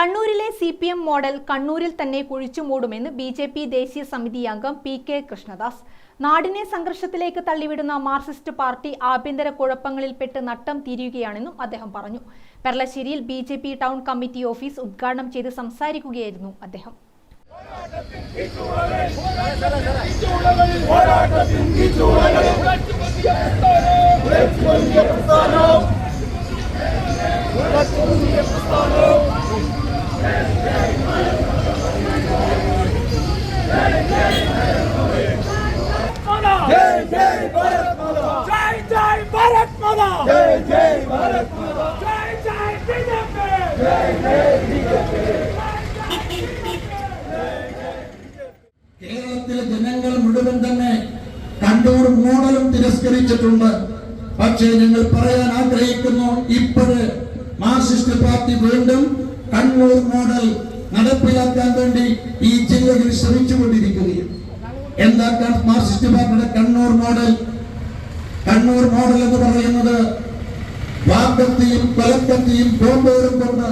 കണ്ണൂരിലെ C P M model കണ്ണൂരിൽ തന്നെ കുഴിച്ചു മൂടുമെന്ന് ബി ജെ പി ദേശീയ സമിതി അംഗം പി കെ കൃഷ്ണദാസ്. നാടിനെ സംഘർഷത്തിലേക്ക് തള്ളിവിടുന്ന മാർക്സിസ്റ്റ് പാർട്ടി ആഭ്യന്തര കുഴപ്പങ്ങളിൽപ്പെട്ട് നട്ടം തിരിയുകയാണെന്നും അദ്ദേഹം പറഞ്ഞു. പെർളശ്ശേരിയിൽ B J P town committee office ഉദ്ഘാടനം ചെയ്ത് സംസാരിക്കുകയായിരുന്നു അദ്ദേഹം. കേരളത്തിലെ ജനങ്ങൾ മുഴുവൻ തന്നെ കണ്ണൂർ മൂടലും തിരസ്കരിച്ചിട്ടുണ്ട്. പക്ഷേ ഞങ്ങൾ പറയാൻ ആഗ്രഹിക്കുന്നു ഇപ്പോഴ് മാർക്സിസ്റ്റ് പാർട്ടി വീണ്ടും കണ്ണൂർ മോഡൽ നടപ്പിലാക്കാൻ വേണ്ടി ഈ ജില്ലകൾ ശ്രമിച്ചുകൊണ്ടിരിക്കുകയും എന്താക്കാൻ മാർക്സിസ്റ്റ് പാർട്ടിയുടെ കണ്ണൂർ മോഡൽ? കണ്ണൂർ മോഡൽ എന്ന് പറയുന്നത് വാഗത്തെയും കൊലക്കത്തെയും ബോംബേറും കൊണ്ട്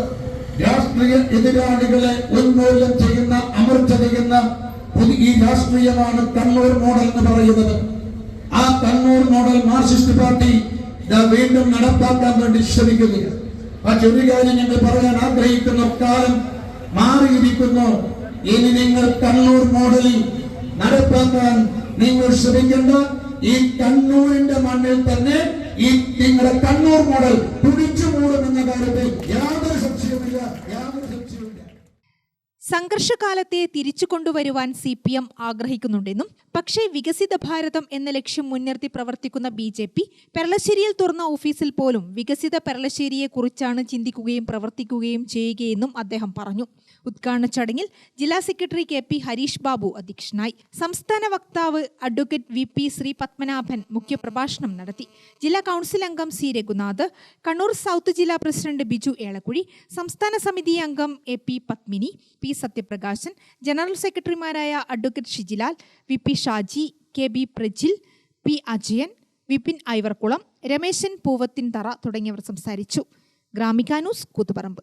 രാഷ്ട്രീയ എതിരാളികളെ ഉന്മൂലനം ചെയ്യുന്ന അമർച്ച ചെയ്യുന്ന ഈ രാഷ്ട്രീയമാണ് കണ്ണൂർ മോഡൽ എന്ന് പറയുന്നത്. ആ കണ്ണൂർ മോഡൽ മാർക്സിസ്റ്റ് പാർട്ടി വീണ്ടും നടപ്പാക്കാൻ വേണ്ടി ശ്രമിക്കുകയാണ്. പക്ഷെ ചെറിയ കാര്യം ഞങ്ങൾ പറയാൻ ആഗ്രഹിക്കുന്ന കാലം മാറിയിരിക്കുന്നു. ഇനി നിങ്ങൾ കണ്ണൂർ മോഡലിൽ നടപ്പാക്കാൻ നിങ്ങൾ ശ്രമിക്കേണ്ട ഈ കണ്ണൂരിന്റെ മണ്ണിൽ തന്നെ ഈ നിങ്ങളുടെ കണ്ണൂർ മോഡൽ പിടിച്ചു മൂടുമെന്ന കാര്യത്തിൽ യാതൊരു സംശയവുമില്ല. യാതൊരു സംഘർഷകാലത്തെ തിരിച്ചു കൊണ്ടുവരുവാൻ സി പി എം ആഗ്രഹിക്കുന്നുണ്ടെന്നും പക്ഷേ വികസിത ഭാരതം എന്ന ലക്ഷ്യം മുൻനിർത്തി പ്രവർത്തിക്കുന്ന ബി ജെ പി പെരളശ്ശേരിയിൽ തുറന്ന ഓഫീസിൽ പോലും വികസിത പെരളശ്ശേരിയെക്കുറിച്ചാണ് ചിന്തിക്കുകയും പ്രവർത്തിക്കുകയും ചെയ്യുകയെന്നും അദ്ദേഹം പറഞ്ഞു. ഉദ്ഘാടന ചടങ്ങിൽ ജില്ലാ secretary K P Harish Babu അധ്യക്ഷനായി. സംസ്ഥാന വക്താവ് advocate V P Shri Padmanabhan മുഖ്യപ്രഭാഷണം നടത്തി. ജില്ലാ കൗൺസിൽ അംഗം സി രഘുനാഥ് കണ്ണൂർ സൗത്ത് ജില്ലാ പ്രസിഡന്റ് ബിജു ഏളക്കുഴി സംസ്ഥാന സമിതി അംഗം A P Padmini P Sathyaprakashan general സെക്രട്ടറിമാരായ advocate Shijilal V P Shaji K B Prajil P Ajayan Vipin Ivarkulam Rameshan Poovathinthara തുടങ്ങിയവർ സംസാരിച്ചു. Gramika news Koothuparamba.